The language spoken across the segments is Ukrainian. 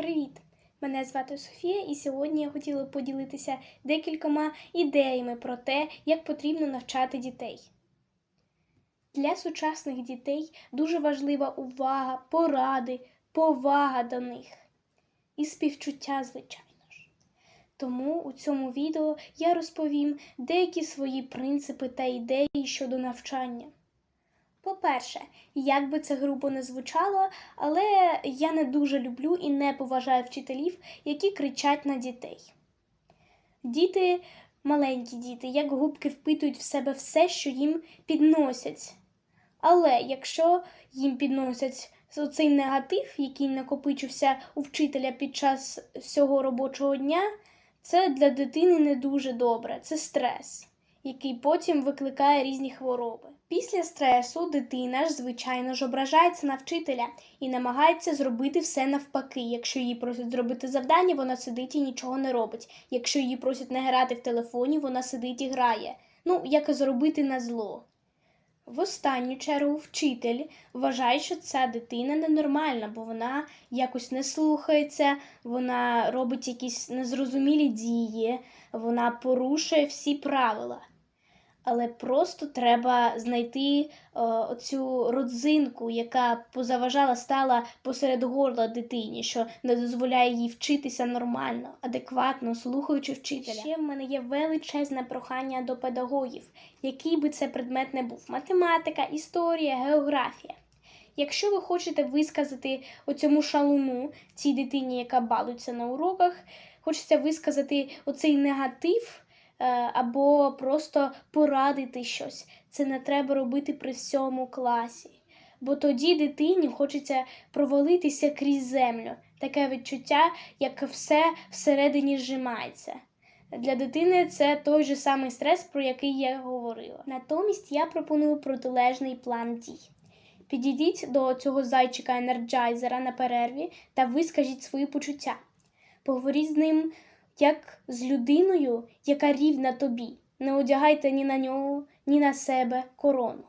Привіт! Мене звати Софія, і сьогодні я хотіла поділитися декількома ідеями про те, як потрібно навчати дітей. Для сучасних дітей дуже важлива увага, поради, повага до них і співчуття, звичайно ж. Тому у цьому відео я розповім деякі свої принципи та ідеї щодо навчання. По-перше, як би це грубо не звучало, але я не дуже люблю і не поважаю вчителів, які кричать на дітей. Діти, маленькі діти, як губки впитують в себе все, що їм підносять. Але якщо їм підносять оцей негатив, який накопичився у вчителя під час всього робочого дня, це для дитини не дуже добре, це стрес, який потім викликає різні хвороби. Після стресу дитина ж, звичайно ж, ображається на вчителя і намагається зробити все навпаки. Якщо її просять зробити завдання, вона сидить і нічого не робить. Якщо її просять не грати в телефоні, вона сидить і грає. Ну, як зробити на зло. В останню чергу вчитель вважає, що ця дитина ненормальна, бо вона якось не слухається, вона робить якісь незрозумілі дії, вона порушує всі правила. Але просто треба знайти е, оцю родзинку, яка позаважала стала посеред горла дитині, що не дозволяє їй вчитися нормально, адекватно, слухаючи вчителя. Ще в мене є величезне прохання до педагогів, який би це предмет не був: математика, історія, географія. Якщо ви хочете висказати оцьому шалуну, цій дитині, яка балується на уроках, хочеться висказати оцей негатив або просто порадити щось. Це не треба робити при всьому класі. Бо тоді дитині хочеться провалитися крізь землю. Таке відчуття, як все всередині зжимається. Для дитини це той же самий стрес, про який я говорила. Натомість я пропоную протилежний план дій. Підійдіть до цього зайчика енерджайзера на перерві та вискажіть свої почуття. Поговоріть з ним як з людиною, яка рівна тобі. Не одягайте ні на нього, ні на себе корону.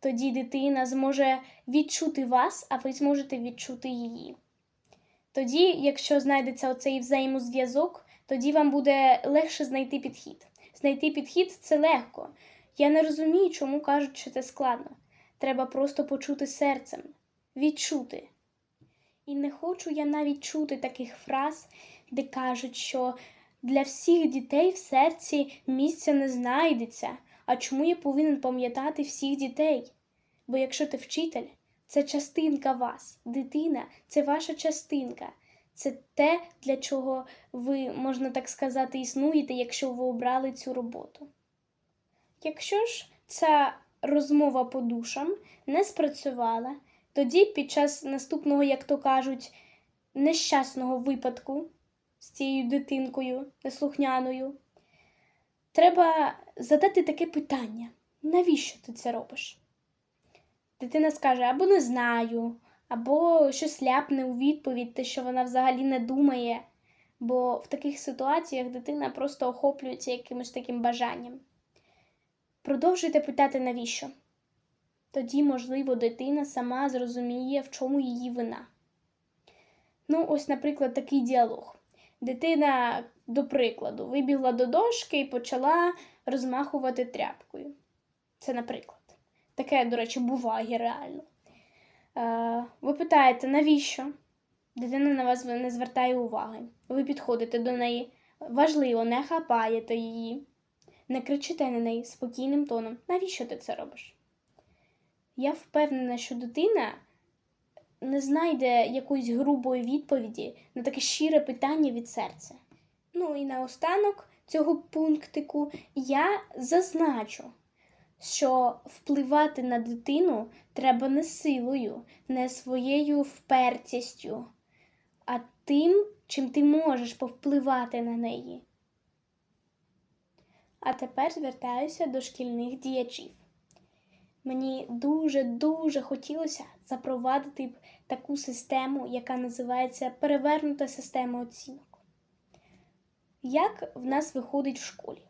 Тоді дитина зможе відчути вас, а ви зможете відчути її. Тоді, якщо знайдеться оцей взаємозв'язок, тоді вам буде легше знайти підхід. Знайти підхід це легко. Я не розумію, чому кажуть, що це складно. Треба просто почути серцем, відчути. І не хочу я навіть чути таких фраз, де кажуть, що для всіх дітей в серці місця не знайдеться. А чому я повинен пам'ятати всіх дітей? Бо якщо ти вчитель, це частинка вас, дитина це ваша частинка. Це те, для чого ви, можна так сказати, існуєте, якщо ви обрали цю роботу. Якщо ж ця розмова по душам не спрацювала, тоді під час наступного, як то кажуть, нещасного випадку з цією дитинкою неслухняною, треба задати таке питання: навіщо ти це робиш? Дитина скаже або не знаю, або щось ляпне у відповідь, те, що вона взагалі не думає, бо в таких ситуаціях дитина просто охоплюється якимось таким бажанням. Продовжуйте питати, навіщо? Тоді, можливо, дитина сама зрозуміє, в чому її вина. Ну, ось, наприклад, такий діалог. Дитина, до прикладу, вибігла до дошки і почала розмахувати тряпкою. Це, наприклад. Таке, до речі, буває реально. Е, ви питаєте, навіщо? Дитина на вас не звертає уваги. Ви підходите до неї. Важливо, не хапаєте її. Не кричите на неї спокійним тоном. Навіщо ти це робиш? Я впевнена, що дитина не знайде якоїсь грубої відповіді на таке щире питання від серця. Ну і наостанок цього пунктику я зазначу, що впливати на дитину треба не силою, не своєю впертістю, а тим, чим ти можеш повпливати на неї. А тепер звертаюся до шкільних діячів. Мені дуже-дуже хотілося запровадити таку систему, яка називається перевернута система оцінок. Як в нас виходить в школі?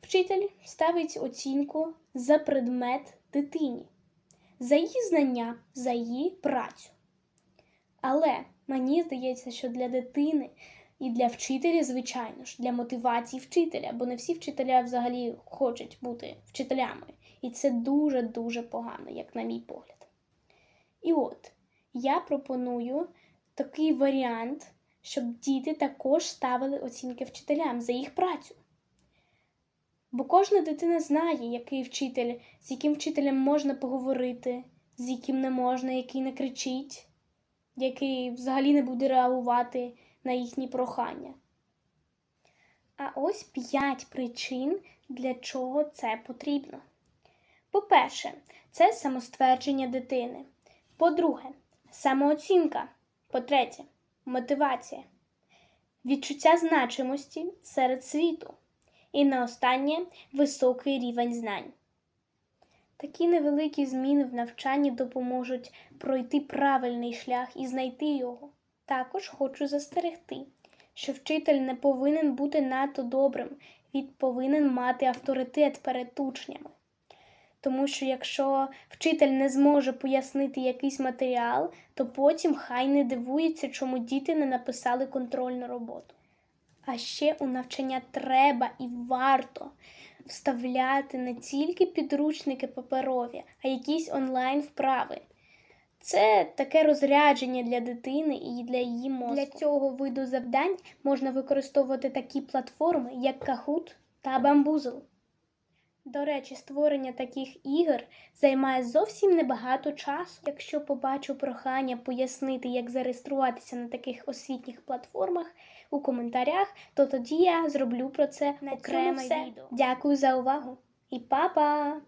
Вчитель ставить оцінку за предмет дитині, за її знання, за її працю. Але Мені здається, що для дитини і для вчителя, звичайно ж, для мотивації вчителя, бо не всі вчителя взагалі хочуть бути вчителями. І це дуже-дуже погано, як на мій погляд. І от я пропоную такий варіант, щоб діти також ставили оцінки вчителям за їх працю. Бо кожна дитина знає, який вчитель, з яким вчителем можна поговорити, з яким не можна, який не кричить, який взагалі не буде реагувати на їхні прохання. А ось п'ять причин, для чого це потрібно. По-перше, це самоствердження дитини. По-друге, самооцінка. По-третє, мотивація, відчуття значимості серед світу. І наостаннє високий рівень знань. Такі невеликі зміни в навчанні допоможуть пройти правильний шлях і знайти його. Також хочу застерегти, що вчитель не повинен бути надто добрим, він повинен мати авторитет перед учнями. Тому що якщо вчитель не зможе пояснити якийсь матеріал, то потім хай не дивується, чому діти не написали контрольну роботу. А ще у навчання треба і варто вставляти не тільки підручники паперові, а якісь онлайн вправи. Це таке розрядження для дитини і для її мозку. Для цього виду завдань можна використовувати такі платформи, як Kahoot та Bamboozle. До речі, створення таких ігор займає зовсім небагато часу. Якщо побачу прохання пояснити, як зареєструватися на таких освітніх платформах у коментарях, то тоді я зроблю про це На окреме відео. Дякую за увагу і па-па!